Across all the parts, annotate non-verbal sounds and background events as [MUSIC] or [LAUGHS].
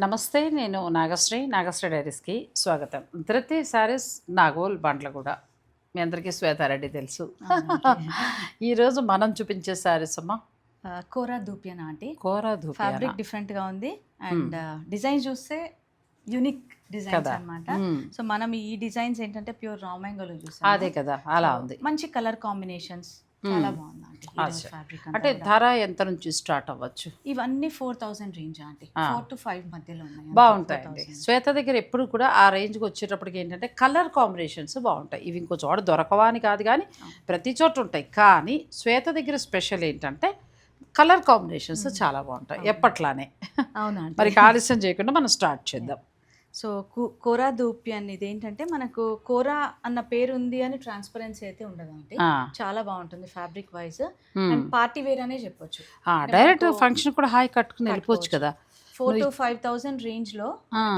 నమస్తే నేను నాగశ్రీ నాగశ్రీ డైరీస్కి స్వాగతం. ధృతి శారీస్ నాగోల్ బండ్లగూడ మీ అందరికీ శ్వేతారెడ్డి తెలుసు. ఈరోజు మనం చూపించే శారీస్ అమ్మా? కోరా దూపియన్ ఆంటీ కోరా ధూపి ఫ్యాబ్రిక్ డిఫరెంట్గా ఉంది అండ్ డిజైన్ చూస్తే యూనిక్ డిజైన్స్ మ్మ్. సో మనం ఈ డిజైన్స్ ఏంటంటే ప్యూర్ రామాంగోలో చూసాం అదే కదా అలా ఉంది. మంచి కలర్ కాంబినేషన్స్ చాలా బాగుంది ఆంటీ. అచ్చా. ఫ్యాబ్రిక్ అంటే ధర ఎంత నుంచి స్టార్ట్ అవ్వచ్చు? ఇవన్నీ four thousand range aunty. Four to five మధ్యలో ఉన్నాయి బాగుంటాయండి. 4,000. శ్వేత దగ్గర ఎప్పుడు కూడా ఆ రేంజ్కి వచ్చేటప్పటికి ఏంటంటే కలర్ కాంబినేషన్స్ బాగుంటాయి. ఇవి ఇంకో చోట దొరకవా అని కాదు కానీ ప్రతి చోట ఉంటాయి. కానీ శ్వేత దగ్గర స్పెషల్ ఏంటంటే కలర్ కాంబినేషన్స్ చాలా బాగుంటాయి. ఎప్పట్లానే. అవునా మరి ఆలస్యం చేయకుండా మనం స్టార్ట్ చేద్దాం. సో కోరా దూపియన్ ఇది ఏంటంటే మనకు కోరా అన్న పేరు ఉంది అని ట్రాన్స్పరెన్సీ అయితే ఉండదు ఆంటీ ఆ, చాలా బాగుంటుంది fabric wise. And party wear అనే చెప్పొచ్చు. డైరెక్ట్ ఫంక్షన్ కూడా హాయ్ కట్టుకుని వెళ్ళిపోవచ్చు కదా. ఫోర్ టు ఫైవ్ థౌసండ్ రేంజ్లో.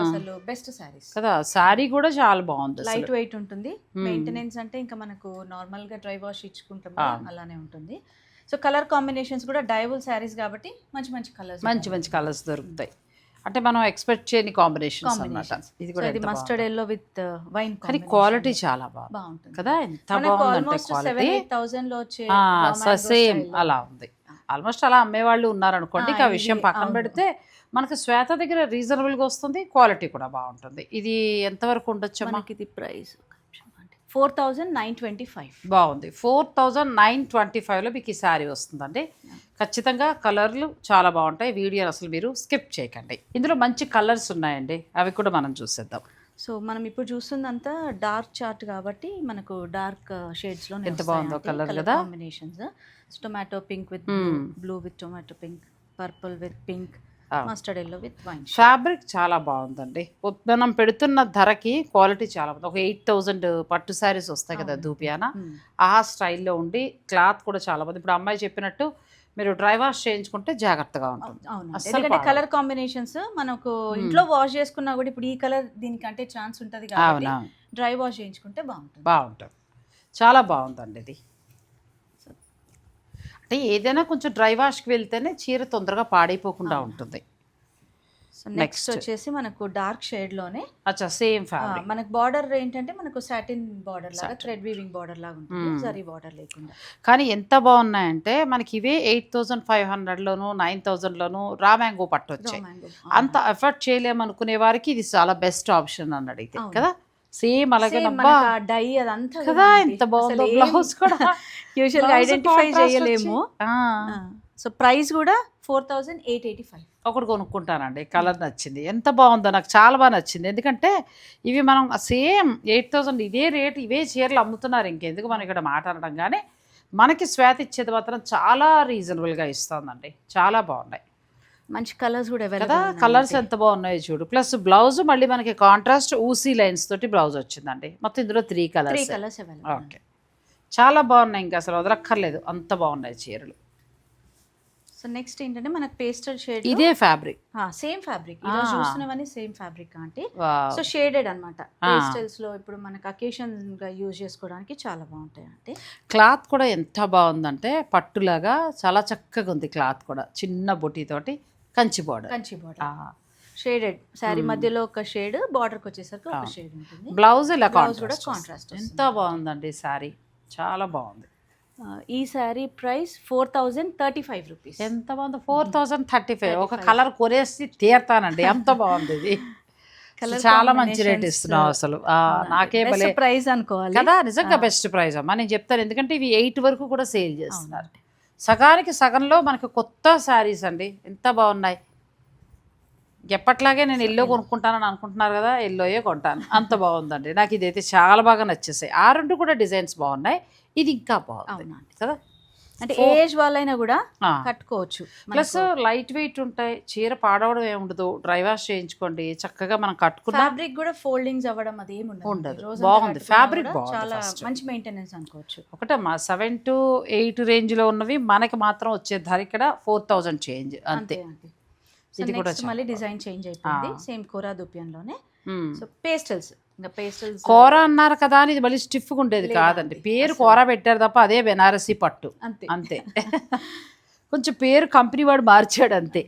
అసలు బెస్ట్ సారీస్ కదా శారీ కూడా చాలా బాగుంది. లైట్ వెయిట్ ఉంటుంది. మెయింటెనెన్స్ అంటే ఇంకా మనకు నార్మల్గా డ్రై వాష్ ఇచ్చుకుంటాం అలానే ఉంటుంది. సో కలర్ కాంబినేషన్స్ కూడా డైబుల్ శారీస్ కాబట్టి మంచి మంచి కలర్స్ మంచి మంచి కలర్స్ దొరుకుతాయి. అంటే మనం ఎక్స్పెక్ట్ చేయని కాంబినేషన్స్ అన్నమాట. ఇది కూడా ఇది ఎంత మస్టర్డ్ ఎల్లో విత్ వైన్ కానీ క్వాలిటీ చాలా బాగుంటుంది. కదా? ఎంత బాగుందంటే క్వాలిటీ థౌసండ్లో వచ్చే సేమ్. అలా ఉంది. ఆల్మోస్ట్ అలా అమ్మేవాళ్ళు ఉన్నారనుకోండి ఆ, విషయం పక్కన. పెడితే మనకు శ్వేత దగ్గర రీజనబుల్గా వస్తుంది క్వాలిటీ కూడా బాగుంటుంది. ఇది ఎంతవరకు ఉండొచ్చమ్మా? మనకి ఇది price four thousand nine twenty five. బాగుంది. ఫోర్ థౌజండ్ నైన్ ట్వంటీ ఫైవ్లో మీకు ఈ శారీ వస్తుందండి. ఖచ్చితంగా కలర్లు చాలా బాగుంటాయి. వీడియో అసలు మీరు స్కిప్ చేయకండి. ఇందులో మంచి కలర్స్ ఉన్నాయండి. అవి కూడా మనం చూసేద్దాం. సో మనం ఇప్పుడు చూస్తుందంతా డార్క్ చార్ట్ కాబట్టి మనకు డార్క్ షేడ్స్లో ఎంత బాగుందో colour కదా? Combinations. Tomato pink with. Blue with tomato pink purple with pink. Mustard yellow with wine fabric చాలా బాగుందండి. మనం పెడుతున్న ధరకి క్వాలిటీ చాలా బాగుంది. ఒక ఎయిట్ థౌజండ్ పట్టు శారీస్ వస్తాయి కదా ధూపియానా ఆ స్టైల్లో ఉండి క్లాత్ కూడా చాలా బాగుంది. ఇప్పుడు అమ్మాయి చెప్పినట్టు మీరు డ్రై వాష్ చేయించుకుంటే జాగ్రత్తగా ఉంటుంది. ఎందుకంటే. కలర్ కాంబినేషన్స్ మనకు ఇంట్లో వాష్ చేసుకున్నా కూడా ఇప్పుడు ఈ కలర్ దీనికంటే ఛాన్స్ ఉంటది కాబట్టి డ్రై వాష్ చేయించుకుంటే బాగుంటుంది. బాగుంటుంది. చాలా బాగుందండి ఇది. అంటే ఏదైనా కొంచెం డ్రై వాష్కి వెళ్తేనే చీర తొందరగా పాడైపోకుండా ఉంటుంది. సో నెక్స్ట్ వచ్చేసి మనకు డార్క్ షేడ్లోనే అచ్చా సేమ్ ఫ్యాబ్రిక్. మనకు బార్డర్ ఏంటంటే మనకు సాటిన్ బార్డర్ లాగా థ్రెడ్ వీవింగ్ బార్డర్ లాగా ఉంటుంది. జరీ బార్డర్ లేకుండా. కానీ ఎంత బాగున్నాయంటే మనకి ఇవే ఎయిట్ థౌజండ్ ఫైవ్ హండ్రెడ్లోను నైన్ థౌజండ్లోను రా మ్యాంగో పట్టు వచ్చాయి mango. అంత ఎఫర్ట్ చేయలేమనుకునే వారికి ఇది చాలా బెస్ట్ ఆప్షన్ అని అడిగితే. కదా? సేమ్ అలాగే డై అదంతా కదా ఎంత బాగుందో బ్లౌజ్ కూడా. [LAUGHS] యూజువల్ ఐడెంటిఫై చేయలేము. సో ప్రైస్ కూడా four thousand eight eighty five ఒకటి కొనుక్కుంటానండి కలర్ నచ్చింది. ఎంత బాగుందో నాకు చాలా బాగా నచ్చింది. ఎందుకంటే ఇవి మనం సేమ్ ఎయిట్ థౌసండ్ ఇదే రేట్ ఇవే చీరలు అమ్ముతున్నారు. ఇంకెందుకు మనం ఇక్కడ మాట్లాడడం కానీ మనకి స్వేత ఇచ్చేది మాత్రం చాలా రీజనబుల్గా ఇస్తుందండి. చాలా బాగున్నాయి. మంచి కలర్స్ కూడా కదా కలర్స్ ఎంత బాగున్నాయో చూడు. ప్లస్ బ్లౌజ్ మళ్ళీ మనకి కాంట్రాస్ట్ ఊసీ లైన్స్ తోటి బ్లౌజ్ వచ్చిందండి. మొత్తం ఇందులో three three colours colours available okay చాలా బాగున్నాయి ఇంకా అసలు వదలక్కర్లేదు. అంత బాగున్నాయి చీరలు. సో నెక్స్ట్ ఏంటంటే మనకు పేస్టల్ షేడ్ ఇదే ఫ్యాబ్రిక్ సేమ్ ఫ్యాబ్రిక్. చూస్తున్నవన్నీ సేమ్ ఫ్యాబ్రిక్ అంటే సో షేడెడ్ అన్నమాట. పేస్టల్స్లో ఇప్పుడు మనకు అకేషన్గా యూజ్ చేసుకోవడానికి చాలా బాగుంటాయి అంటే క్లాత్ కూడా ఎంత బాగుందంటే పట్టులాగా చాలా చక్కగా ఉంది క్లాత్ కూడా. చిన్న బొటీతోటి Kanchi border Kanchi border shaded sari మధ్యలో ఒక షేడ్ బార్డర్కి వచ్చేసరికి ఒక షేడ్ ఉంటుంది. బ్లౌజ్ ఇలా Blouse కూడా కాంట్రాస్ట్ ఎంత బాగుందండి శారీ చాలా బాగుంది. ఈ sari price four thousand thirty five rupees ఎంత బాగుంది? ఫోర్ థౌజండ్ థర్టీ ఫైవ్ ఒక కలర్ కొనేసి తీరతానండి. ఎంత బాగుంది ఇది. [LAUGHS] చాలా మంచి రేట్ ఇస్తున్నావు అసలు. నాకే ప్రైస్ అనుకోవాలి. కదా నిజంగా బెస్ట్ ప్రైస్ అమ్మా. నేను చెప్తాను. ఎందుకంటే ఇవి ఎయిట్ వరకు కూడా సేల్ చేస్తున్నారు. సగానికి సగంలో మనకు కొత్త శారీస్ అండి. ఎంత బాగున్నాయి. ఎప్పట్లాగే నేను ఎల్లో కొనుక్కుంటానని అనుకుంటున్నారు కదా ఎల్లోయే కొంటాను. అంత బాగుందండి. నాకు ఇదైతే చాలా బాగా నచ్చేసాయి. ఆ రెండు కూడా డిజైన్స్ బాగున్నాయి. ఇది ఇంకా బాగుంది. కదా? అంటే ఏజ్ వాళ్ళైనా కూడా. కట్టుకోవచ్చు ప్లస్ లైట్ వెయిట్ ఉంటాయి చీర పాడవడం ఏమి ఉండదు డ్రై వాష్ చేయించుకోండి చక్కగా మనం కట్టుకున్న ఫ్యాబ్రిక్ కూడా ఫోల్డింగ్స్ అవ్వడం అది ఏమి ఉండదు. బాగుంది. బాగుంది చాలా. మంచి మెయింటెనెన్స్ అనుకోవచ్చు. ఒకటమ్మా సెవెన్ టు ఎయిట్ రేంజ్లో ఉన్నవి మనకి మాత్రం వచ్చే ధర ఇక్కడ ఫోర్ థౌజండ్ చేంజ్ అంతే. ఇది కూడా మళ్ళీ డిజైన్ చేంజ్ అయిపోయింది. సేమ్ కోరా దుపియన్లోనే. మ్మ్. సో పేస్టల్స్ ఇంకా పేస్టల్స్ కూర అన్నారు కదా అని ఇది మళ్ళీ స్టిఫ్గా ఉండేది కాదండి. పేరు కూర పెట్టారు తప్ప అదే బెనారసీ పట్టు. అంతే. అంతే. [LAUGHS] కొంచెం పేరు కంపెనీ వాడు మార్చాడు అంతే.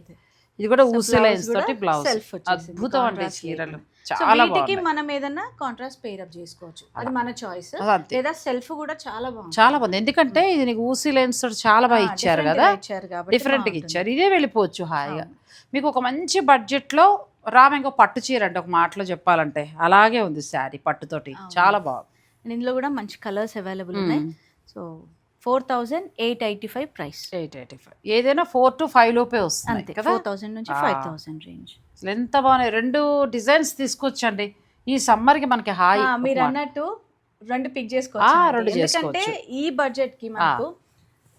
ఇది కూడా So, ఊసి blouse లైన్స్ కూడా తోటి బ్లౌజ్ అద్భుతం అండి చీరలు. చాలా వీటికి మనం ఏదన్నా కాంట్రాస్ట్ పేర్ అప్ చేసుకోవచ్చు. అది మన చాయిస్. లేదా సెల్ఫ్ కూడా చాలా బాగుంది చాలా బాగుంది. ఎందుకంటే ఇది నీకు ఊసి లైన్స్ తోటి చాలా బాగా ఇచ్చారు కదా. డిఫరెంట్గా. ఇచ్చారు. ఇదే వెళ్ళిపోవచ్చు హాయిగా. మీకు ఒక మంచి బడ్జెట్లో రామెంగో పట్టు చీర అంటే ఒక మాటలో చెప్పాలంటే అలాగే ఉంది శారీ పట్టుతోటి. చాలా బాగుంది. ఇందులో కూడా మంచి కలర్స్ అవైలబుల్ ఉన్నాయి. So four thousand eight eighty five price. Eight eighty five. ఏదైనా ఫోర్ టు ఫైవ్ లోపే వస్తుంది అంతే. కదా? ఫోర్ థౌసండ్ నుంచి. Five thousand range. ఎంత బాగున్నాయి. రెండు డిజైన్స్ తీసుకొచ్చండి. ఈ సమ్మర్కి మనకి హాయి మీరు. అన్నట్టు రెండు పిక్ చేసుకోవచ్చు. ఎందుకంటే. ఈ బడ్జెట్కి మనకు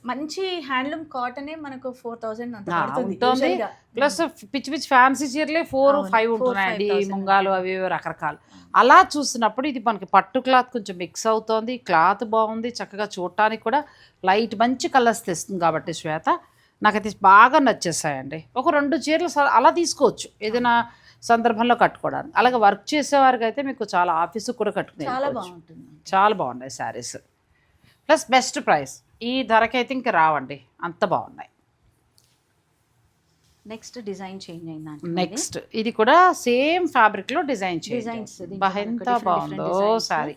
మంచి హ్యాండ్లూమ్ కాటనే మనకు ఫోర్ థౌసండ్ అంత ఆ, పడుతుంది ఉంటుంది. usual గా. ప్లస్ పిచ్చి పిచ్చి ఫ్యాన్సీ చీరలే ఫోర్ అవును, ఫైవ్ four, ఉంటున్నాయండి five thousand ముంగాలు అవి ఇవి రకరకాలు. అలా చూసినప్పుడు ఇది మనకి పట్టు క్లాత్ కొంచెం మిక్స్ అవుతోంది. క్లాత్ బాగుంది. చక్కగా చూడటానికి కూడా లైట్ మంచి కలర్స్ తెస్తుంది కాబట్టి శ్వేత. నాకైతే బాగా నచ్చేసాయండి. ఒక రెండు చీరలు స- అలా తీసుకోవచ్చు. ఏదైనా సందర్భంలో కట్టుకోవడానికి. అలాగే వర్క్ చేసేవారికి అయితే మీకు చాలా ఆఫీసు కూడా కట్టుకునే చాలా. బాగుంటుంది చాలా బాగున్నాయి శారీస్. Plus best price. ఈ ధరకైతే ఇంక రావండి. అంత బాగున్నాయి. నెక్స్ట్ డిజైన్ చేంజ్ అయిందండి నెక్స్ట్ ఇది కూడా సేమ్ ఫ్యాబ్రిక్లో డిజైన్ ఎంత బాగుందో. సారీ.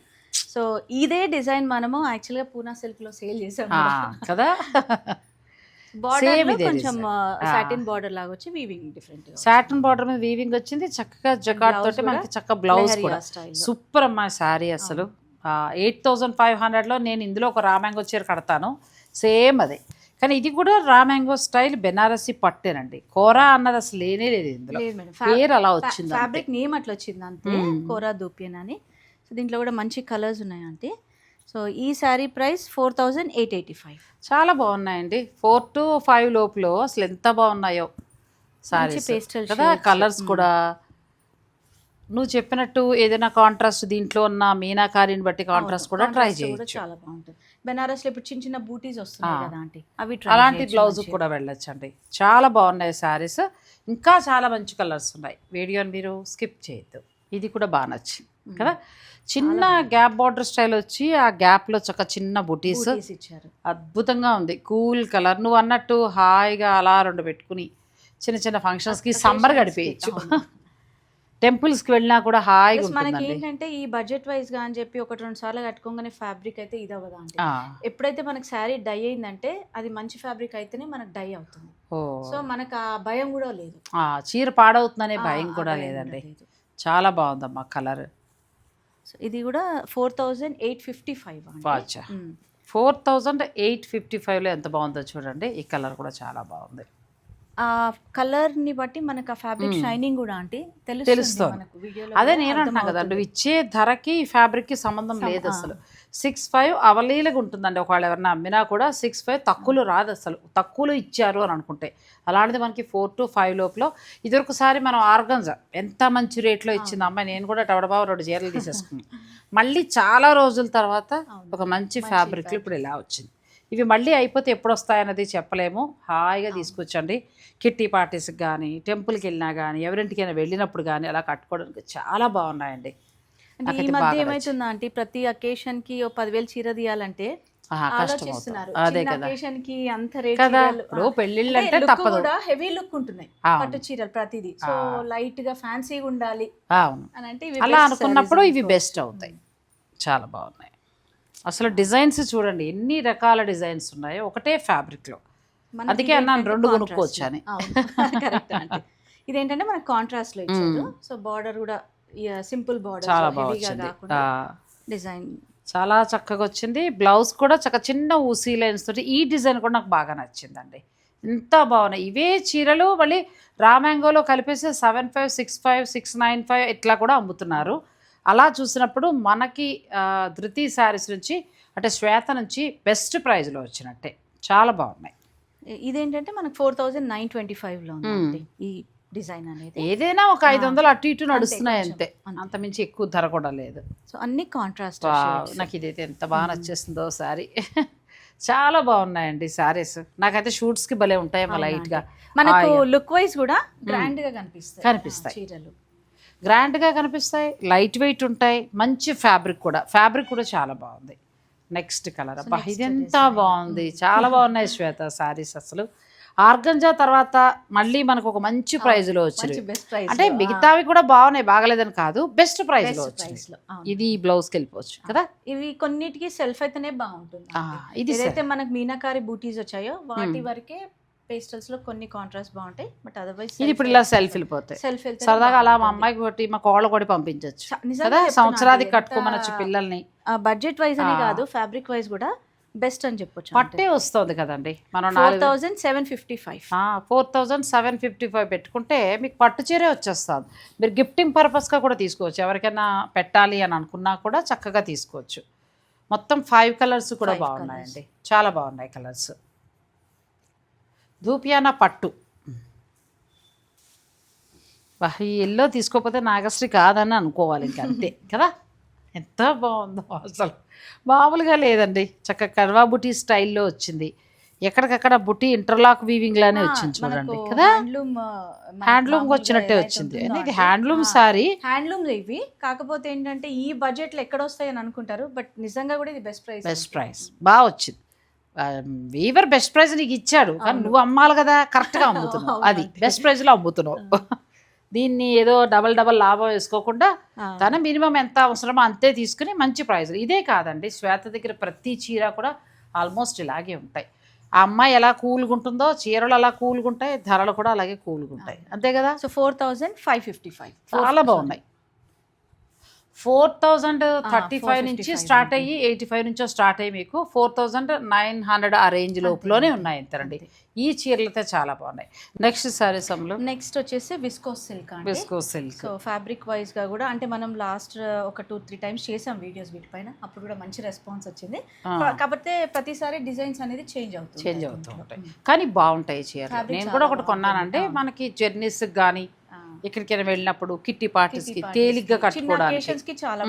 సో ఇదే డిజైన్ మనము యాక్చువల్గా పూనా సిల్క్లో సేల్ చేసాం కదా. బార్డర్ కొంచెం. సాటిన్ బార్డర్ లాగా వచ్చి వీవింగ్ డిఫరెంట్ సాటన్ బార్డర్ మీద వీవింగ్ వచ్చింది. చక్కగా జకాట్ తోటి మనకి చక్క బ్లౌజ్ కూడా. సూపర్ అమ్మా శారీ అసలు. ఎయిట్ థౌజండ్ ఫైవ్ హండ్రెడ్లో నేను ఇందులో ఒక రామ్యాంగో చీర కడతాను. సేమ్ అదే. కానీ ఇది కూడా రామ్యాంగో స్టైల్ బెనారసి పట్టేనండి. కోరా అన్నది అసలు లేనే లేదు ఇందులో. పేరు అలా వచ్చింది. ఫ్యాబ్రిక్ నేమ్ అట్లా వచ్చింది అంతే. కోరా దూపియన్ అని. సో దీంట్లో కూడా మంచి కలర్స్ ఉన్నాయి అంటే సో ఈ sari price four thousand eight eighty five చాలా బాగున్నాయండి. ఫోర్ టు ఫైవ్ లోపల అసలు ఎంత బాగున్నాయో సారీస్ pastel కదా. కలర్స్ కూడా నువ్వు చెప్పినట్టు ఏదైనా కాంట్రాస్ట్ దీంట్లో ఉన్న మీనాకారిని బట్టి కాంట్రాస్ట్ కూడా ట్రై చేయొచ్చు. చాలా బాగుంటుంది. బెనారస్లో ఇప్పుడు చిన్న చిన్న బూటీస్ వస్తున్నాయి. కదా ఆంటీ అవి అలాంటి బ్లౌజ్. కూడా వెళ్ళొచ్చండి. చాలా బాగున్నాయి శారీస్ ఇంకా చాలా మంచి కలర్స్ ఉన్నాయి. వీడియోని మీరు స్కిప్ చేయొద్దు. ఇది కూడా బాగా నచ్చింది కదా? చిన్న గ్యాప్ బార్డర్ స్టైల్ వచ్చి ఆ గ్యాప్లో చక్క చిన్న బుటీస్ ఇచ్చారు. అద్భుతంగా ఉంది. కూల్ కలర్ నువ్వు అన్నట్టు హాయిగా అలా రెండు పెట్టుకుని చిన్న చిన్న ఫంక్షన్స్కి సమ్మర్ గడిపేయచ్చు. టెంపుల్స్కి వెళ్ళినా కూడా హాయిగా మనకి ఉంటుందండి. ఏంటంటే ఈ బడ్జెట్ వైజ్గా అని చెప్పి ఒకటి రెండు సార్లు కట్టుకోగానే ఫ్యాబ్రిక్ అయితే ఇది అవ్వదా అంటే ఆ, ఎప్పుడైతే మనకి శారీ డై అయిందంటే అది మంచి ఫ్యాబ్రిక్ అయితేనే మనకు డై అవుతుంది. ఓ. సో మనకు ఆ భయం కూడా లేదు. ఆ, చీర పాడవుతుందనే భయం ఆ కూడా లేదండి. లేదు. చాలా బాగుందమ్మా కలర్ సో ఇది కూడా four thousand eight fifty five వాచా ఫోర్ థౌజండ్ ఎయిట్ ఫిఫ్టీ ఫైవ్లో ఎంత బాగుందో చూడండి. ఈ కలర్ కూడా చాలా బాగుంది. ఆ కలర్ని బట్టి మనకు ఆ ఫ్యాబ్రిక్ షైనింగ్ కూడా అంటే తెలుస్తుంది అదే నేను అంటున్నా కదా. నువ్వు ఇచ్చే ధరకి ఫ్యాబ్రిక్కి సంబంధం లేదు అసలు. సిక్స్ ఫైవ్ అవలీలగా ఉంటుందండి ఒకవేళ ఎవరైనా అమ్మినా కూడా సిక్స్ ఫైవ్ తక్కువలో రాదు అసలు. తక్కువలో ఇచ్చారు అని అనుకుంటే. అలాంటిది మనకి ఫోర్ టు ఫైవ్ లోపల ఇదొకసారి మనం ఆర్గంజా ఎంత మంచి రేట్లో ఇచ్చింది అమ్మాయి నేను కూడా టవడబాబు రెండు చీరలు తీసేసుకున్నాను మళ్ళీ చాలా రోజుల తర్వాత ఒక మంచి ఫ్యాబ్రిక్లు ఇప్పుడు ఇలా వచ్చింది. ఇవి మళ్ళీ అయిపోతే ఎప్పుడు వస్తాయన్నది చెప్పలేము. హాయిగా తీసుకొచ్చండి. కిట్టి పార్టీస్కి కానీ టెంపుల్కి వెళ్ళినా కానీ ఎవరింటికైనా వెళ్ళినప్పుడు కానీ అలా కట్టుకోవడానికి చాలా బాగున్నాయండి. ఈ మధ్య ఏమైతుందా అంటే ప్రతి అకేషన్కి ఓ పదివేలు చీర తీయాలంటే. అదే కదా. ఇప్పుడు పెళ్ళిళ్ళు అంటే తప్పదు. కూడా హెవీ లుక్ ఉంటున్నాయి. పట్టు చీరలు ప్రతిదీ. సో లైట్గా ఫ్యాన్సీగా ఉండాలి అవును. అని అంటే ఇవి అలా అనుకున్నప్పుడు ఇవి. బెస్ట్ అవుతాయి. చాలా బాగున్నాయి. అసలు డిజైన్స్ చూడండి ఎన్ని రకాల డిజైన్స్ ఉన్నాయో ఒకటే ఫ్యాబ్రిక్లో. అందుకే అన్నాను రెండు కొనుక్కోవచ్చు అని. [LAUGHS] ఇదేంటంటే మనకి కాంట్రాస్ట్లో ఇచ్చారు. సో బార్డర్ కూడా సింపుల్ బార్డర్ చాలా బాగా హెవీగా వచ్చింది. కాకుండా ఆ, డిజైన్. చాలా చక్కగా వచ్చింది. బ్లౌజ్ కూడా చక్క చిన్న ఊసీ లైన్స్ తోటి ఈ డిజైన్ కూడా నాకు బాగా నచ్చిందండి. ఎంత బాగున్నాయి. ఇవే చీరలు మళ్ళీ రామ్యాంగోలో కలిపేసి seven five six five six nine five ఇట్లా కూడా అమ్ముతున్నారు. అలా చూసినప్పుడు మనకి ధృతి శారీస్ నుంచి అంటే శ్వేత నుంచి బెస్ట్ ప్రైజ్లో వచ్చినట్టే. చాలా బాగున్నాయి. ఇదేంటంటే మనకి ఫోర్ థౌజండ్ నైన్ ట్వంటీ ఫైవ్లో ఉంది ఆంటీ. ఈ డిజైన్ అనేది. ఏదైనా ఒక ఐదు వందలు అటు ఇటు నడుస్తున్నాయి అంతే. అంతే. అంతమించి ఎక్కువ ధర కూడా లేదు. సో అన్ని కాంట్రాస్ట్ నాకు ఇదైతే ఎంత బాగా నచ్చేస్తుందో సారీ [LAUGHS] చాలా బాగున్నాయండి సారీస్ నాకైతే షూట్స్కి భలే ఉంటాయేమో లైట్గా మనకు లుక్ వైజ్ కూడా గ్రాండ్గా కనిపిస్తాయి. కనిపిస్తాయి. చీరలు. గ్రాండ్గా కనిపిస్తాయి లైట్ వెయిట్ ఉంటాయి మంచి ఫ్యాబ్రిక్ కూడా. ఫ్యాబ్రిక్ కూడా చాలా బాగుంది. నెక్స్ట్ కలర్ అబ్బా ఇదెంత బాగుంది. చాలా బాగున్నాయి శ్వేత సారీస్ అసలు. ఆర్గంజా తర్వాత మళ్ళీ మనకు ఒక మంచి ప్రైజ్లో మంచి వచ్చింది అంటే మిగతావి కూడా బాగున్నాయి బాగలేదని కాదు. బెస్ట్ ప్రైజ్లో బెస్ట్ వచ్చింది. ఇది బ్లౌజ్కి వెళ్ళిపోవచ్చు కదా? ఇవి కొన్నిటికి సెల్ఫ్ అయితేనే బాగుంటుంది. ఇది ఏదైతే మనకు మీనాకారి బూటీస్ వచ్చాయో వాటి Hmm. వరకే పేస్టల్స్లో కొన్ని కాంట్రాస్ట్ బాగుంటాయి బట్ అదర్వైజ్ ఇది ఇప్పుడు ఇలా సెల్ఫ్ వెళ్ళిపోతాయి. సెల్ఫ్ సరదాగా అలా మా అమ్మాయికి కొట్టి మా కోళ్ళ కొట్టి పంపించవచ్చు కదా? సంవత్సరానికి కట్టుకోమనొచ్చు పిల్లల్ని. బడ్జెట్ వైజ్ అని. కాదు ఫ్యాబ్రిక్ వైజ్ కూడా బెస్ట్ అని చెప్పొచ్చు పట్టే వస్తుంది కదండి. మనం four thousand seven fifty five four thousand seven fifty five పెట్టుకుంటే మీకు పట్టు చీరే వచ్చేస్తుంది. మీరు గిఫ్టింగ్ పర్పస్గా కూడా తీసుకోవచ్చు. ఎవరికైనా పెట్టాలి అని అనుకున్నా కూడా చక్కగా తీసుకోవచ్చు. మొత్తం ఫైవ్ కలర్స్ కూడా బాగున్నాయండి. చాలా బాగున్నాయి కలర్స్ ధూపియానా పట్టు. ఈ ఎల్లో తీసుకోకపోతే నాగశ్రీ కాదని అనుకోవాలి ఇంక అంతే కదా? ఎంత బాగుందో అసలు. మామూలుగా లేదండి. చక్కగా కర్వా బుటీ స్టైల్లో వచ్చింది. ఎక్కడికక్కడ బుట్టి ఇంటర్లాక్ వీవింగ్ లానే వచ్చింది చూడండి కదా? హ్యాండ్లూమ్ వచ్చినట్టే వచ్చింది. ఇది హ్యాండ్లూమ్ సారీ? హ్యాండ్లూమ్ ఇవి. కాకపోతే ఏంటంటే ఈ బడ్జెట్లో ఎక్కడ వస్తాయని అనుకుంటారు బట్ నిజంగా కూడా ఇది బెస్ట్ ప్రైస్. Best price. బాగా వచ్చింది. వీవర్ బెస్ట్ ప్రైస్ నీకు ఇచ్చాడు. కానీ నువ్వు అమ్మాలి కదా కరెక్ట్గా అమ్ముతున్నావు. అది. బెస్ట్ ప్రైస్లో అమ్ముతున్నావు. దీన్ని ఏదో డబల్ డబల్ లాభం వేసుకోకుండా తన మినిమం ఎంత అవసరమో అంతే తీసుకుని మంచి ప్రైస్ ఇదే కాదండి శ్వేత దగ్గర ప్రతి చీర కూడా ఆల్మోస్ట్ ఇలాగే ఉంటాయి. ఆ అమ్మాయి ఎలా కూల్గా ఉంటుందో చీరలు అలా కూల్గా ఉంటాయి ధరలు కూడా అలాగే కూల్గా ఉంటాయి. అంతే కదా? So four thousand five fifty five చాలా బాగున్నాయి. ఫోర్ థౌజండ్ థర్టీ ఫైవ్ 455 నుంచి స్టార్ట్ అయ్యి ఎయిటీ ఫైవ్ నుంచో స్టార్ట్ అయ్యి మీకు ఫోర్ థౌజండ్ నైన్ హండ్రెడ్ ఆ రేంజ్ లోపులోనే ఉన్నాయి అంతేనండి. ఈ చీరలు అయితే చాలా బాగున్నాయి. నెక్స్ట్ సారీస్ అమ్ములు నెక్స్ట్ వచ్చేసి viscose silk viscose silk so fabric వైజ్గా కూడా అంటే మనం లాస్ట్ ఒక టూ త్రీ టైమ్స్ చేసాం వీడియోస్ వీటిపైన. అప్పుడు కూడా మంచి రెస్పాన్స్ వచ్చింది. కాకపోతే ప్రతిసారి డిజైన్స్ అనేది చేంజ్ అవుతుంది చేంజ్ అవుతూ ఉంటాయి. కానీ బాగుంటాయి చీరలు. నేను కూడా ఒకటి. కొన్నానంటే. మనకి జర్నీస్ కానీ ఎక్కడికైనా వెళ్ళినప్పుడు కిట్టి పార్టీస్కి తేలిగ్గా కట్టుకోవడానికి. చాలా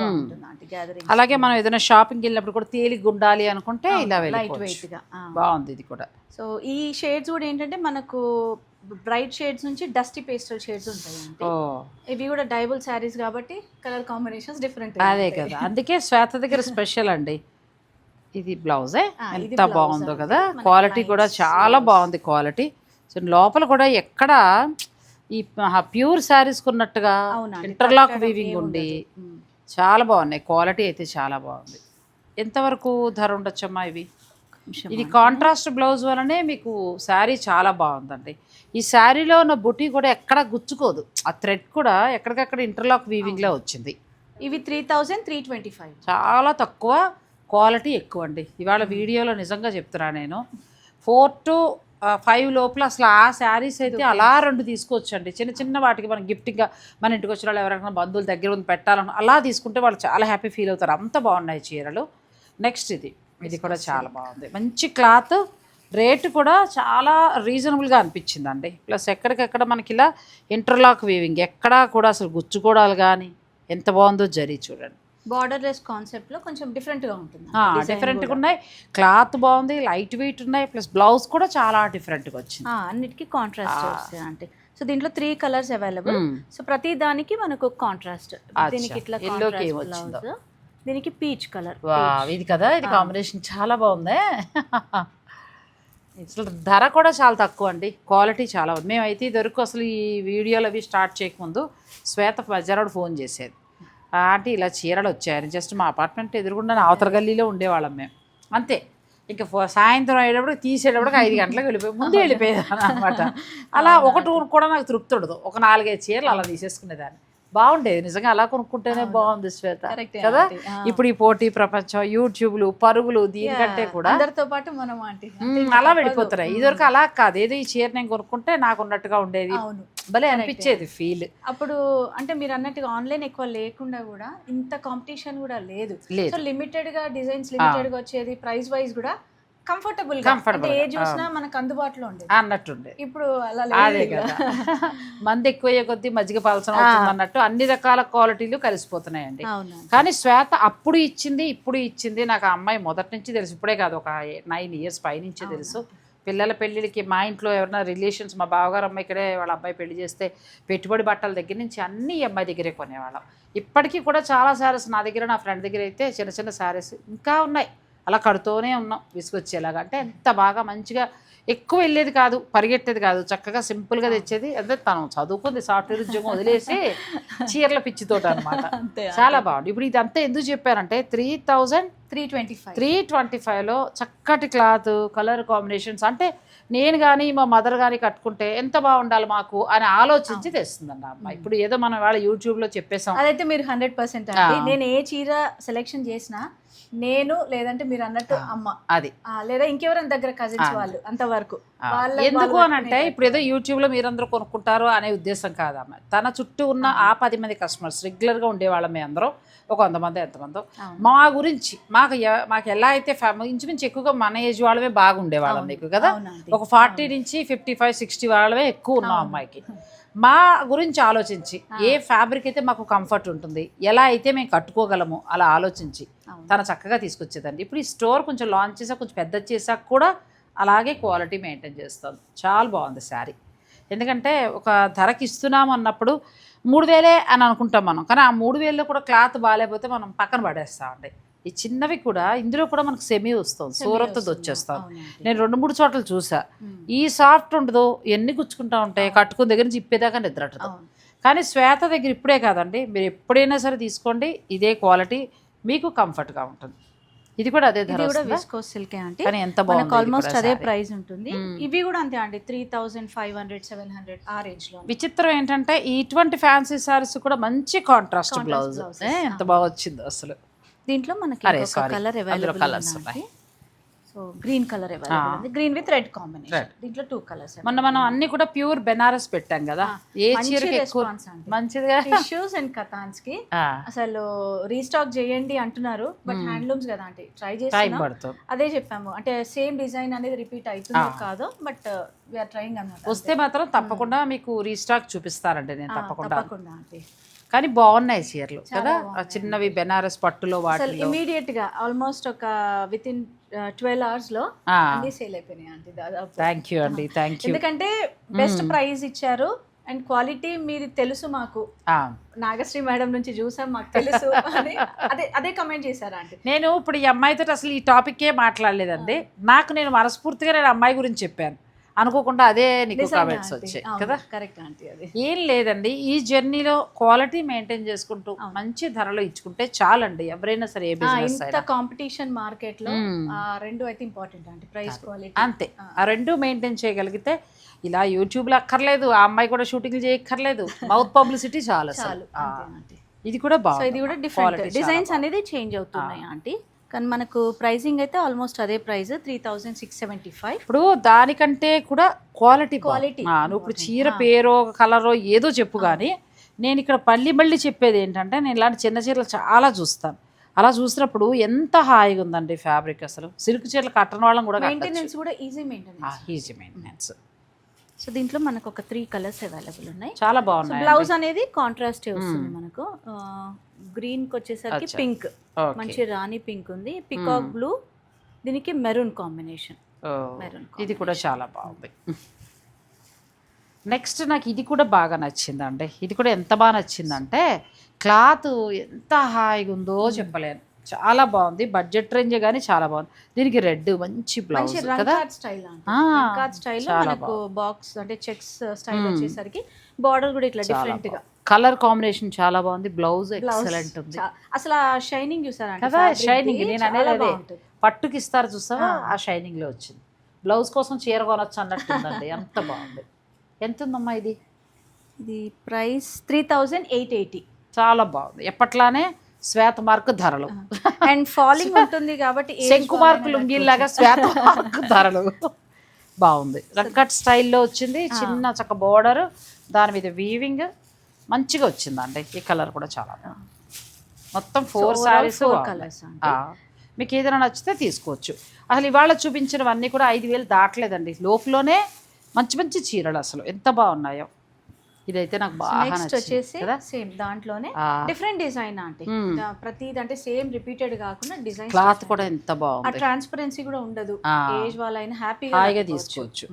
అలాగే మనం ఏదైనా షాపింగ్ వెళ్ళినప్పుడు కూడా తేలిగ్గా ఉండాలి అనుకుంటే ఇలా ఆ. బాగుంది ఇది కూడా. సో ఈ షేడ్స్ కూడా ఏంటంటే మనకు బ్రైట్ షేడ్స్ నుంచి డస్టీ పేస్టల్ షేడ్స్ ఉంటాయి ఇవి కూడా డైబుల్ శారీస్ కాబట్టి కలర్ కాంబినేషన్స్ డిఫరెంట్ అదే కదా. అందుకే శ్వేత దగ్గర [LAUGHS] స్పెషల్ అండి. ఇది బ్లౌజే ఎంత బాగుందో. కదా. క్వాలిటీ కూడా చాలా. బాగుంది క్వాలిటీ సో లోపల కూడా ఎక్కడ ఈ ప్యూర్ శారీస్ కున్నట్టుగా ఇంటర్లాక్ వీవింగ్. ఉండి. చాలా బాగున్నాయి. క్వాలిటీ అయితే చాలా బాగుంది. ఎంతవరకు ధర ఉండొచ్చమ్మా ఇవి? ఇది. కాంట్రాస్ట్ బ్లౌజ్ వలనే మీకు శారీ చాలా బాగుందండి. ఈ శారీలో ఉన్న బుటీ కూడా ఎక్కడ గుచ్చుకోదు. ఆ థ్రెడ్ కూడా ఎక్కడికక్కడ ఇంటర్లాక్ వీవింగ్లో వచ్చింది. ఇవి three thousand three twenty five. చాలా తక్కువ క్వాలిటీ ఎక్కువ అండి ఇవాళ వీడియోలో నిజంగా చెప్తున్నా నేను. ఫోర్ టు ఫైవ్ లోపల అసలు ఆ శారీస్ అయితే అలా రెండు తీసుకోవచ్చండి చిన్న చిన్న వాటికి మనం గిఫ్ట్గా మన ఇంటికి వచ్చిన వాళ్ళు ఎవరైనా బంధువుల దగ్గర ఉంది పెట్టాలని అలా తీసుకుంటే వాళ్ళు చాలా హ్యాపీ ఫీల్ అవుతారు. అంత బాగున్నాయి చీరలు. నెక్స్ట్ ఇది. ఇది కూడా చాలా బాగుంది. మంచి క్లాత్. రేటు కూడా చాలా రీజనబుల్గా అనిపించిందండి. ప్లస్ ఎక్కడికెక్కడ మనకి ఇలా ఇంటర్లాక్ వీవింగ్ ఎక్కడా కూడా అసలు గుచ్చుకోవడాలు కానీ ఎంత బాగుందో జరీ చూడండి. బార్డర్ లెస్ కాన్సెప్ట్లో కొంచెం డిఫరెంట్గా ఉంటుంది డిఫరెంట్గా. ఉన్నాయి. క్లాత్ బాగుంది లైట్ వెయిట్ ఉన్నాయి ప్లస్ బ్లౌజ్ కూడా చాలా డిఫరెంట్గా వచ్చింది. ఆ, అన్నిటికీ కాంట్రాస్ట్. వస్తాయి అంటే సో దీంట్లో త్రీ కలర్స్ అవైలబుల్ మ్మ్. సో ప్రతి దానికి మనకు కాంట్రాస్ట్. దీనికి ఇట్లా. బ్లౌజ్ దీనికి పీచ్ కలర్ ఇది కదా? ఇది. కాంబినేషన్ చాలా బాగుంది. [LAUGHS] అసలు ధర కూడా చాలా తక్కువ అండి. క్వాలిటీ చాలా ఉంది. మేమైతే ఇదివరకు అసలు ఈ వీడియోలు అవి స్టార్ట్ చేయకముందు శ్వేత బజారాడు ఫోన్ చేసేది. ఆంటీ ఇలా చీరలు వచ్చాయని. జస్ట్ మా అపార్ట్మెంట్ ఎదురుగుండా అవతల గల్లీలో ఉండేవాళ్ళం మేము. అంతే. ఇంకా సాయంత్రం అయ్యేటప్పుడు తీసేటప్పుడు ఐదు గంటలకు వెళ్ళిపోయి ముందే వెళ్ళిపోయేది అనమాట అలా ఒకటి కూడా నాకు తృప్తి ఉండదు. ఒక నాలుగైదు చీరలు అలా తీసేసుకునేదాన్ని. బాగుండేది. నిజంగా అలా కొనుక్కుంటేనే. బాగుంది శ్వేత. కదా. ఇప్పుడు ఈ పోటీ ప్రపంచం యూట్యూబ్లు పరుగులు దీనికంటే కూడా అందరితో పాటు మనం అలా వెళ్ళిపోతున్నాయి. ఇదివరకు అలా కాదు. ఏదో ఈ చీర నేను కొనుక్కుంటే నాకు ఉన్నట్టుగా ఉండేది. అవును. భలే. అనిపించేది ఫీల్. అప్పుడు అంటే మీరు అన్నట్టుగా ఆన్లైన్ ఎక్కువ లేకుండా కూడా ఇంత కాంపిటీషన్ కూడా లేదు. లేదు. సో లిమిటెడ్గా డిజైన్స్ లిమిటెడ్గా వచ్చేది ప్రైస్ వైజ్ కూడా కంఫర్టబుల్ అంటే ఏ చూసినా మనకు అందుబాటులో ఉండేది. అన్నట్టుండే. ఇప్పుడు అలా అదే కదా. [LAUGHS] మంది ఎక్కువయ్యే కొద్దీ మజ్జిగ పలసన అన్నట్టు అన్ని రకాల క్వాలిటీలు కలిసిపోతున్నాయండి. కానీ శ్వేత అప్పుడు ఇచ్చింది ఇప్పుడు ఇచ్చింది నాకు ఆ అమ్మాయి మొదటి నుంచి తెలుసు. ఇప్పుడే కాదు ఒక నైన్ ఇయర్స్ పై నుంచే తెలుసు. పిల్లల పెళ్ళిళ్ళకి మా ఇంట్లో ఎవరైనా రిలేషన్స్ మా బావగారు అమ్మాయి ఇక్కడే వాళ్ళ అబ్బాయి పెళ్ళి చేస్తే పెట్టుబడి బట్టల దగ్గర నుంచి అన్నీ అమ్మాయి దగ్గరే కొనేవాళ్ళం. ఇప్పటికీ కూడా చాలా శారీస్ నా దగ్గర నా ఫ్రెండ్ దగ్గర అయితే చిన్న చిన్న శారీస్ ఇంకా ఉన్నాయి. అలా కడుతూనే ఉన్నాం విసుగొచ్చేలాగా. అంటే ఎంత బాగా మంచిగా ఎక్కువ వెళ్ళేది కాదు పరిగెట్టేది కాదు. చక్కగా సింపుల్గా తెచ్చేది. అంటే తను చదువుకుంది సాఫ్ట్వేర్ ఉద్యోగం వదిలేసి చీరల పిచ్చితోట అనమాట చాలా బాగుంది. ఇప్పుడు ఇదంతా ఎందుకు చెప్పారంటే three thousand three twenty five three twenty ఫైవ్లో చక్కటి క్లాత్ కలర్ కాంబినేషన్స్. అంటే నేను కానీ మా మదర్ కానీ కట్టుకుంటే ఎంత బాగుండాలి మాకు అని ఆలోచించి తెస్తుందండి ఆ అమ్మాయి. ఇప్పుడు ఏదో మనం వాళ్ళ యూట్యూబ్లో చెప్పేసాం. అదైతే మీరు హండ్రెడ్ పర్సెంట్ నేను ఏ చీర సెలెక్షన్ చేసినా నేను లేదంటే మీరు అన్నట్టు అమ్మ. అది. లేదా ఇంకెవరైనా దగ్గర కజిన్స్ వాళ్ళు అంతవరకు. ఎందుకు అని అంటే ఇప్పుడు ఏదో యూట్యూబ్లో మీరందరూ కొనుక్కుంటారు అనే ఉద్దేశం కాదమ్మ. తన చుట్టూ ఉన్న ఆ పది మంది కస్టమర్స్ రెగ్యులర్గా ఉండేవాళ్ళం మేము అందరం ఒక వంద మంది ఎంతమందో. మా గురించి మాకు మాకు ఎలా అయితే ఫ్యామిలీ ఇంచుమించు ఎక్కువగా మన ఏజ్ వాళ్ళమే బాగుండేవాళ్ళం నీకు కదా. ఒక ఫార్టీ నుంచి ఫిఫ్టీ ఫైవ్ సిక్స్టీ వాళ్ళమే ఎక్కువ ఉన్నాం అమ్మాయికి. మా గురించి ఆలోచించి ఏ ఫ్యాబ్రిక్ అయితే మాకు కంఫర్ట్ ఉంటుంది ఎలా అయితే మేము కట్టుకోగలము అలా ఆలోచించి. తన చక్కగా తీసుకొచ్చేదండి. ఇప్పుడు ఈ స్టోర్ కొంచెం లాంచ్ చేసాక కొంచెం పెద్ద చేసాక కూడా అలాగే క్వాలిటీ మెయింటైన్ చేస్తుంది చాలా బాగుంది శారీ. ఎందుకంటే ఒక ధరకి ఇస్తున్నాం అన్నప్పుడు మూడు వేలే అని అనుకుంటాం మనం. కానీ ఆ మూడు వేలలో కూడా క్లాత్ బాగాలేకపోతే మనం పక్కన పడేస్తామండి ఈ చిన్నవి కూడా ఇందులో కూడా మనకు సెమీ వస్తుంది. సూరత్ వచ్చేస్తాం. నేను రెండు మూడు చోట్ల చూసా. ఈ సాఫ్ట్ ఉండదు ఎన్ని గుచ్చుకుంటా ఉంటాయి కట్టుకున్న దగ్గర నుంచి ఇప్పేదాకా నిద్రట్టదు అవును. కానీ శ్వేత దగ్గర ఇప్పుడే కాదండి. మీరు ఎప్పుడైనా సరే తీసుకోండి. ఇదే క్వాలిటీ మీకు కంఫర్ట్గా ఉంటుంది. ఇది కూడా అదే ధర కూడా? విస్కోస్ సిల్కే అంటే కానీ ఎంత బాగుంది ఆల్మోస్ట్ అదే. ప్రైస్ ఉంటుంది. ఇవి కూడా అంతే అండి three thousand five hundred seven hundred ఆ రేంజ్లో విచిత్రం ఏంటంటే ఇటువంటి ఫ్యాన్సీ సారీస్ కూడా మంచి కాంట్రాస్ట్ బ్లౌజ్ ఎంత బాగా వచ్చిందో అసలు దీంట్లో మనకి. కలర్ అవైలబుల్ colours ఉన్నాయి సో గ్రీన్ కలర్ అవైలబుల్ ఉంది. గ్రీన్ విత్ రెడ్ కాంబినేషన్ దీంట్లో టూ కలర్స్ మొన్న మనం అన్ని కూడా ప్యూర్ బెనారస్ పెట్టాం కదా. ఏ చీరకి అండి. మంచిదిగా టిష్యూస్ అండ్ కథాన్స్కి అసలు రీస్టాక్ చేయండి అంటున్నారు బట్ హ్యాండ్లూమ్స్ కదా అంటే ట్రై పడుతుంది. అదే చెప్పాము. అంటే సేమ్ డిజైన్ అనేది రిపీట్ అవుతుందో కాదో బట్ వీఆర్ ట్రైంగ్ అన్నమాట వస్తే మాత్రం తప్పకుండా మీకు రీస్టాక్ చూపిస్తారండి నేను ఆ, తప్పకుండా. తప్పకుండా అంటే కానీ బాగున్నాయి చీరలు కదా? ఆ చిన్నవి బెనారస్ పట్టులో వాటిలో. ఇమీడియట్గా ఆల్మోస్ట్ ఒక విత్ ఇన్ ట్వెల్వ్ అవర్స్లో అన్ని సేల్ అయిపోయినాయి అంటే దాదాపు. థ్యాంక్ యూ అండి థ్యాంక్ యూ ఎందుకంటే బెస్ట్ ప్రైస్ ఇచ్చారు అండ్ క్వాలిటీ మీది తెలుసు మాకు. నాగశ్రీ మేడం నుంచి చూసాం మాకు తెలుసు [LAUGHS] అదే అదే కమెంట్ చేశారా అంటే నేను ఇప్పుడు ఈ అమ్మాయితో అసలు ఈ టాపిక్కే మాట్లాడలేదండి. నాకు నేను మనస్ఫూర్తిగా నేను అమ్మాయి గురించి చెప్పాను. అనుకోకుండా అదే నీకు కామెంట్స్ వచ్చాయి కదా? కరెక్ట్ ఆంటీ అది. ఏం లేదండి ఈ జర్నీలో క్వాలిటీ మెయింటైన్ చేసుకుంటూ మంచి ధరలో ఇచ్చుకుంటే చాలండి ఎవరైనా సరే ఏ బిజినెస్ ఇంత కాంపిటీషన్ మార్కెట్లో రెండు అయితే ఇంపార్టెంట్ అంటే ప్రైస్ క్వాలిటీ అంతే. ఆ. రెండు మెయింటైన్ చేయగలిగితే ఇలా యూట్యూబ్లో అక్కర్లేదు ఆ అమ్మాయి కూడా షూటింగ్ చేయక్కర్లేదు మౌత్ పబ్లిసిటీ చాలు. చాలు. ఇది కూడా సో బాగుంది. ఇది కూడా డిఫరెంట్ డిజైన్స్ అనేది చేంజ్ అవుతున్నాయి ఆంటీ. కానీ మనకు ప్రైసింగ్ అయితే ఆల్మోస్ట్ అదే price three thousand six seventy five. ఇప్పుడు దానికంటే కూడా క్వాలిటీ Quality నువ్వు ఇప్పుడు చీర పేరో కలరో ఏదో చెప్పు కానీ నేను ఇక్కడ పల్లి మళ్ళీ చెప్పేది ఏంటంటే నేను ఇలాంటి చిన్న చీరలు చాలా చూస్తాను. అలా చూసినప్పుడు ఎంత హాయిగా ఉందండి ఫ్యాబ్రిక్ అసలు. సిల్క్ చీరలు కట్టని వాళ్ళం కూడా మెయింటెనెన్స్ కూడా easy maintenance easy maintenance so దీంట్లో మనకు ఒక త్రీ కలర్స్ అవైలబుల్ ఉన్నాయి. చాలా బాగున్నాయి బ్లౌజ్ అనేది కాంట్రాస్ట్ వస్తుంది మనకు. గ్రీన్కి వచ్చేసరికి. పింక్ మంచి రాణి పింక్ ఉంది. పికాక్ బ్లూ దీనికి మెరూన్ కాంబినేషన్ మెరూన్ ఇది కూడా చాలా బాగుంది. నెక్స్ట్ నాకు ఇది కూడా బాగా నచ్చిందండి. ఇది కూడా ఎంత బాగా నచ్చిందంటే క్లాత్ ఎంత హాయిగా ఉందో చెప్పలేను. చాలా బాగుంది. బడ్జెట్ రేంజ్ కానీ చాలా బాగుంది. దీనికి రెడ్ మంచి బ్లౌజ్ కదా? స్టైల్ స్టైల్ మనకు బాక్స్ అంటే చెక్స్ స్టైల్ వచ్చేసరికి బార్డర్ కూడా ఇట్లా డిఫరెంట్గా. కలర్ కాంబినేషన్ చాలా బాగుంది. బ్లౌజ్ ఎక్సలెంట్ ఉంది. అసలు ఆ షైనింగ్ చూసారా కదా షైనింగ్ నేను అనేది అదే పట్టుకి ఇస్తారు చూసావా? ఆ. షైనింగ్లో వచ్చింది. బ్లౌజ్ కోసం చీర కొనొచ్చు అన్నట్టు ఉందండి. ఎంత బాగుంది. ఎంత ఉందమ్మా ఇది? ఇది price three thousand eight eighty. చాలా బాగుంది. ఎప్పట్లానే శ్వేత మార్క్ ధరలు. అండ్ ఫాలింగ్ ఉంటుంది కాబట్టి శంకు మార్క్ లుంగిలాగా శ్వేత మార్క్ ధరలు. బాగుంది. రంకట్ స్టైల్లో వచ్చింది. చిన్న చక్క బోర్డర్. దాని మీద వీవింగ్ మంచిగా వచ్చిందండి. ఈ కలర్ కూడా చాలా. మొత్తం ఫోర్ సారీస్. మీకు ఏదైనా నచ్చితే తీసుకోవచ్చు. అసలు ఇవాళ చూపించినవన్నీ కూడా ఐదు వేలు దాటలేదండి. లోపులోనే మంచి మంచి చీరలు అసలు. ఎంత బాగున్నాయో. ఇదైతే నాకు బాగా నెక్స్ట్ వచ్చేసి కదా? సేమ్ దాంట్లోనే. డిఫరెంట్ డిజైన్ అంటే ప్రతిది అంటే సేమ్ రిపీటెడ్ కాకుండా డిజైన్ క్లాత్ కూడా ఎంత ఆ బాగుంది. ట్రాన్స్పరెన్సీ కూడా ఉండదు. ఏజ్ వాళ్ళైనా హ్యాపీగా హాయిగా తీసుకోవచ్చు.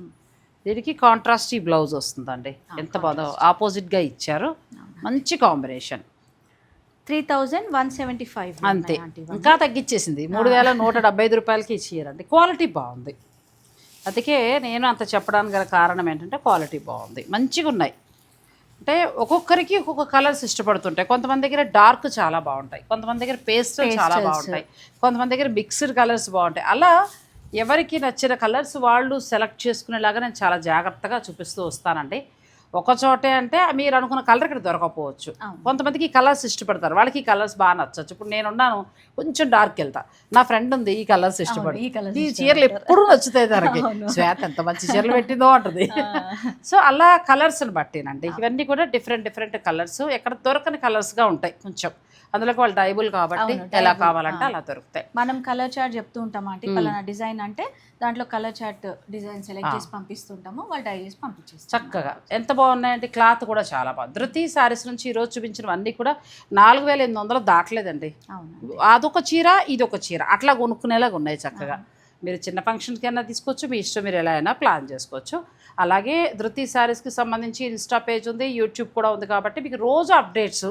దీనికి కాంట్రాస్ట్ ఈ బ్లౌజ్ వస్తుందండి ఎంత బాగా ఆపోజిట్గా ఇచ్చారు. మంచి combination three thousand one seventy five అంతే. ఇంకా తగ్గించేసింది మూడు వేల నూట డెబ్బై ఐదు రూపాయలకి ఇచ్చారండి క్వాలిటీ బాగుంది. అందుకే నేను అంత చెప్పడానికి గల కారణం ఏంటంటే క్వాలిటీ బాగుంది. మంచిగా ఉన్నాయి అంటే ఒక్కొక్కరికి ఒక్కొక్క కలర్స్ ఇష్టపడుతుంటాయి. కొంతమంది దగ్గర డార్క్ చాలా బాగుంటాయి. కొంతమంది దగ్గర పేస్ట్ చాలా. బాగుంటాయి. కొంతమంది దగ్గర మిక్స్డ్ కలర్స్ బాగుంటాయి. అలా ఎవరికి నచ్చిన కలర్స్ వాళ్ళు సెలెక్ట్ చేసుకునేలాగా నేను చాలా జాగ్రత్తగా చూపిస్తూ వస్తానండి. ఒక చోటే అంటే మీరు అనుకున్న కలర్ ఇక్కడ దొరకకపోవచ్చు అవును. కొంతమందికి ఈ కలర్స్ ఇష్టపడతారు. వాళ్ళకి ఈ కలర్స్ బాగా నచ్చచ్చు. ఇప్పుడు నేను ఉన్నాను కొంచెం డార్క్ వెళ్తా. నా ఫ్రెండ్ ఉంది ఈ కలర్స్ ఇష్టపడి. ఈ చీరలు ఎప్పుడు నచ్చుతాయి తనకి. అవును. శ్వేత ఎంత మంచి చీరలు పెట్టిందో అంటది. సో అలా కలర్స్ని బట్టినండి ఇవన్నీ కూడా డిఫరెంట్ డిఫరెంట్ కలర్స్ ఎక్కడ దొరకని కలర్స్గా ఉంటాయి కొంచెం. అందులోకి వాళ్ళు డైబుల్ కాబట్టి ఎలా. కావాలంటే. అలా దొరుకుతాయి. మనం కలర్ చార్ట్ చెప్తూ ఉంటాం అంటే. పలానా డిజైన్ అంటే దాంట్లో కలర్ చార్ట్ డిజైన్ సెలెక్ట్. చేసి పంపిస్తుంటాము వాళ్ళు డై చేసి చక్కగా. ఎంత బాగున్నాయంటే క్లాత్ కూడా చాలా బాగుంది. ధృతి శారీస్ నుంచి ఈ రోజు చూపించినవన్నీ కూడా నాలుగు వేల ఎనిమిది వందలు దాటలేదండి. అదొక చీర ఇదొక చీర. అట్లా కొనుక్కునేలాగా ఉన్నాయి చక్కగా. మీరు చిన్న ఫంక్షన్కి అయినా తీసుకోవచ్చు మీ ఇష్టం మీరు ఎలా అయినా ప్లాన్ చేసుకోవచ్చు. అలాగే ధృతి శారీస్కి సంబంధించి ఇన్స్టా పేజ్ ఉంది యూట్యూబ్ కూడా ఉంది కాబట్టి మీకు రోజు అప్డేట్స్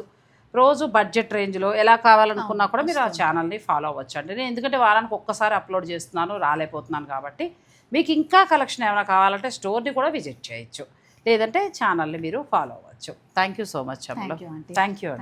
రోజు బడ్జెట్ రేంజ్లో ఎలా కావాలనుకున్నా కూడా మీరు ఆ ఛానల్ని ఫాలో అవ్వచ్చు అండి నేను ఎందుకంటే వారానికి ఒక్కసారి అప్లోడ్ చేస్తున్నాను రాలేకపోతున్నాను కాబట్టి మీకు ఇంకా కలెక్షన్ ఏమైనా కావాలంటే స్టోర్ని కూడా విజిట్ చేయొచ్చు. లేదంటే ఛానల్ని మీరు ఫాలో అవ్వచ్చు. థ్యాంక్ యూ సో మచ్ అమ్మలో thank you aunty thank you